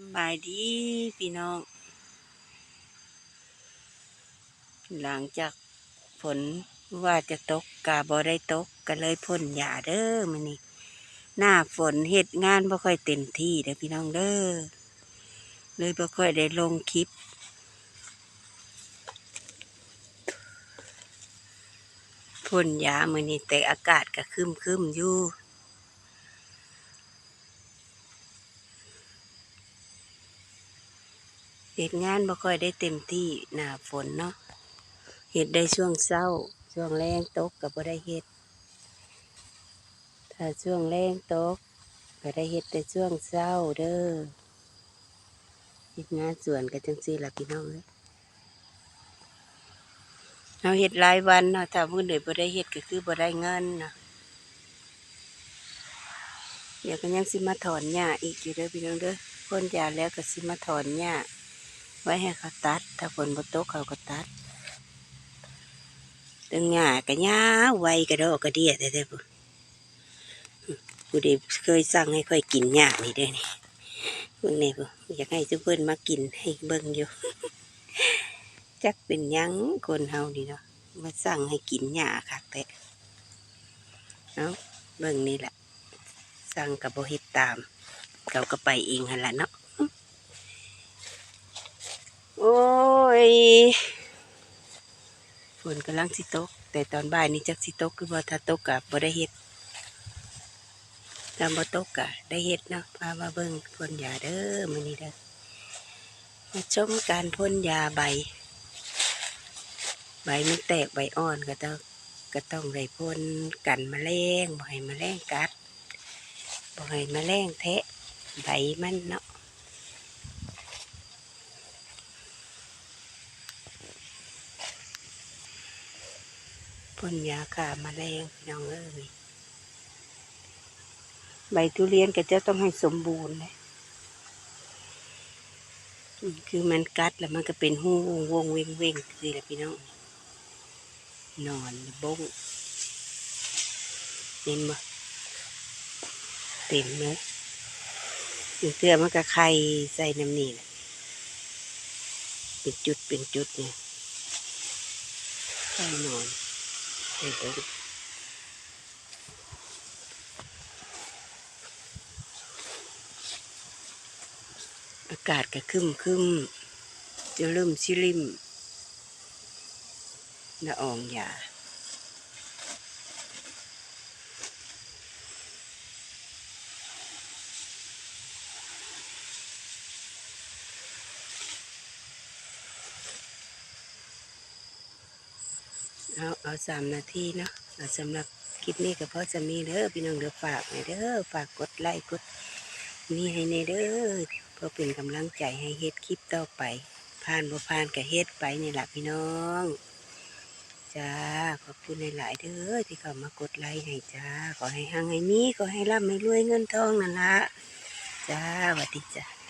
บายดีพี่น้อง หลังจากฝนว่าจะตกกาบ่ได้ตกก็เลยพ่นยาเด้อมื้อนี้หน้าฝนเฮ็ดงานบ่ค่อยเต็มที่เด้อพี่น้องเด้อเลยบ่ค่อยได้ลงคลิป พ่นยามื้อนี้แต่อากาศก็ครึมอยู่ เฮ็ดงานบ่ค่อยได้เต็มที่หนาฝนเนาะเฮ็ดได้ช่วงเช้า ช่วงแรงตกก็บ่ได้เฮ็ด ถ้าช่วงแรงตกก็ได้เฮ็ดแต่ช่วงเช้าเด้อเฮ็ดงานสวนก็จังซี่ล่ะพี่น้องเอ้ยเฮาเฮ็ดหลายวันเนาะถ้ามื้อใดบ่ได้เฮ็ดก็คือบ่ได้เงินเนาะเดี๋ยวก็ยังสิมาถอนหญ้าอีกอยู่เด้อพี่น้องเด้อพ่นยาแล้วก็สิมาถอนหญ้า ไว้ให้เขาตัด ถ้าฝนบ่ตกเขาก็ตัดตึงหญ้าก็หญ้าไวกระโดกระเดียแต่แต่ผู้ผู้ใดเคยสั่งให้ค่อยกินหญ้านี่เด้อนี่เบิ่งนี่ผู้อยากให้ทุกเพิ่นมากินให้เบิ่งอยู่ จักเป็นยังคนเฮานี่เนาะมาสั่งให้กินหญ้าคักแต่เอาเบิ่งนี่แหละสั่งกับโบฮ็ดตาม เขาก็ไปเองหันละเนาะ โอ้ ยฝนกำลังสิตก แต่ตอนบ่ายนี้จักสิตกคือว่าถ้าตกกับบ่ได้เฮ็ดถ้าบ่ตกกะได้เฮ็ดเนาะพามาเบิ่งพ่นยาเด้อมื้อนี้เด้อมาชมการพ่นยาใบ ใบมันแตกใบอ่อนก็ต้องก็ต้องได้พ่นกันแมลงบ่ให้แมลงกัดบ่ให้แมลงแทะใบมันเนาะ พ่นยาฆ่าแมลงพี่น้องเอ้ยใบทุเรียนก็จะต้องให้สมบูรณ์เลยคือมันกัดแล้วมันก็เป็นหูวงวงเวงเวงสิแหละพี่น้องนอนบงเต็มบ่เต็มเลยเตือมันก็ไข่ใส่น้ำนี่แหละเป็นจุดเป็นจุดเนี่ยไข่นอน อากาศก็คึมคึมจะเริ่มชิลิมละอองยา เอาเอาสามนาทีเนาะสำหรับคลิปนี้ก็พอจะมีเด้อพี่น้องเด้อฝากหน่อยเด้อฝากกดไลค์กดนี่ให้ในเด้อเพื่อเป็นกำลังใจให้เฮ็ดคลิปต่อไปผ่านบ่ผ่านก็เฮ็ดไปนี่แหละพี่น้องจ้าขอบคุณหลายๆเด้อที่เข้ามากดไลค์ให้จ้าขอให้หังให้มีขอให้ร่ำให้รวยเงินทองนั่นละจ้าสวัสดีจ้า